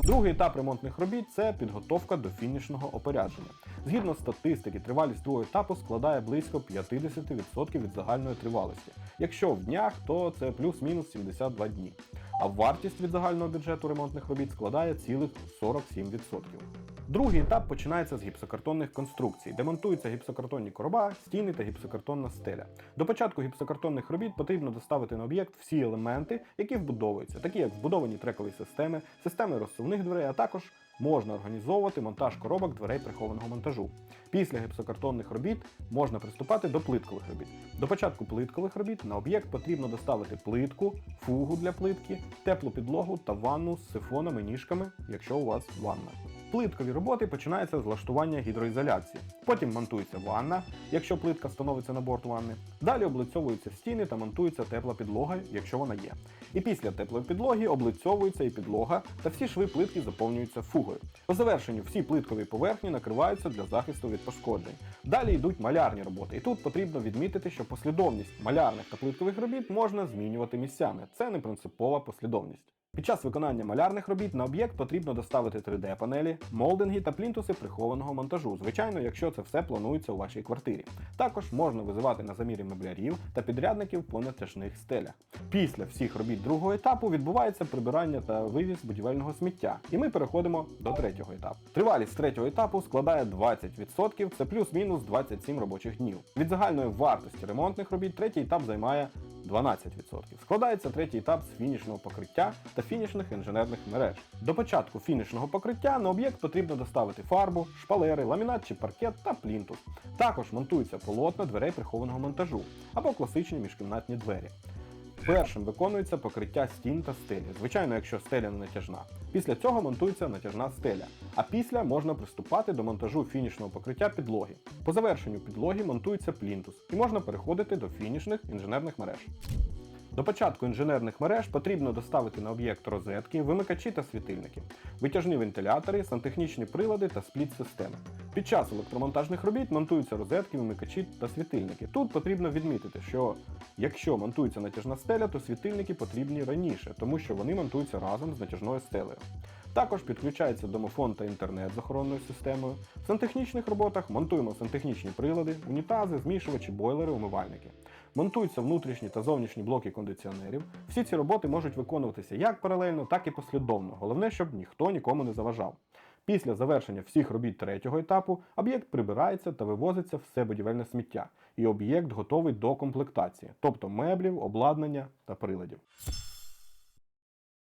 Другий етап ремонтних робіт це підготовка до фінішного опорядження. Згідно статистики, тривалість другого етапу складає близько 50% від загальної тривалості. Якщо в днях, то це плюс-мінус 72 дні. А вартість від загального бюджету ремонтних робіт складає цілих 47%. Другий етап починається з гіпсокартонних конструкцій, де монтуються гіпсокартонні короба, стіни та гіпсокартонна стеля. До початку гіпсокартонних робіт потрібно доставити на об'єкт всі елементи, які вбудовуються, такі як вбудовані трекові системи, системи розсувних дверей, а також можна організовувати монтаж коробок дверей прихованого монтажу. Після гіпсокартонних робіт можна приступати до плиткових робіт. До початку плиткових робіт на об'єкт потрібно доставити плитку, фугу для плитки, теплу підлогу та ванну з сифонами, ніжками, якщо у вас ванна. Плиткові роботи починаються з влаштування гідроізоляції. Потім монтується ванна, якщо плитка становиться на борт ванни. Далі облицьовуються стіни та монтується тепла підлога, якщо вона є. І після теплої підлоги облицьовується і підлога, та всі шви плитки заповнюються фугою. По завершенню всі плиткові поверхні накриваються для захисту від пошкоджень. Далі йдуть малярні роботи, і тут потрібно відмітити, що послідовність малярних та плиткових робіт можна змінювати місцями. Це не принципова послідовність. Під час виконання малярних робіт на об'єкт потрібно доставити 3D-панелі, молдинги та плінтуси прихованого монтажу, звичайно, якщо це все планується у вашій квартирі. Також можна визивати на замірі меблярів та підрядників по натяжних стелях. Після всіх робіт другого етапу відбувається прибирання та вивіз будівельного сміття, і ми переходимо до третього етапу. Тривалість третього етапу складає 20%, це плюс-мінус 27 робочих днів. Від загальної вартості ремонтних робіт третій етап займає 12%. Складається третій етап з фінішного покриття та фінішних інженерних мереж. До початку фінішного покриття на об'єкт потрібно доставити фарбу, шпалери, ламінат чи паркет та плінтус. Також монтуються полотна дверей прихованого монтажу або класичні міжкімнатні двері. Першим виконується покриття стін та стелі, звичайно, якщо стеля не натяжна. Після цього монтується натяжна стеля, а після можна приступати до монтажу фінішного покриття підлоги. По завершенню підлоги монтується плінтус і можна переходити до фінішних інженерних мереж. До початку інженерних мереж потрібно доставити на об'єкт розетки, вимикачі та світильники, витяжні вентилятори, сантехнічні прилади та спліт-системи. Під час електромонтажних робіт монтуються розетки, вимикачі та світильники. Тут потрібно відмітити, що якщо монтується натяжна стеля, то світильники потрібні раніше, тому що вони монтуються разом з натяжною стелею. Також підключається домофон та інтернет з охоронною системою. В сантехнічних роботах монтуємо сантехнічні прилади, унітази, змішувачі, бойлери, умивальники. Монтуються внутрішні та зовнішні блоки кондиціонерів. Всі ці роботи можуть виконуватися як паралельно, так і послідовно. Головне, щоб ніхто нікому не заважав. Після завершення всіх робіт третього етапу об'єкт прибирається та вивозиться все будівельне сміття, і об'єкт готовий до комплектації, тобто меблів, обладнання та приладів.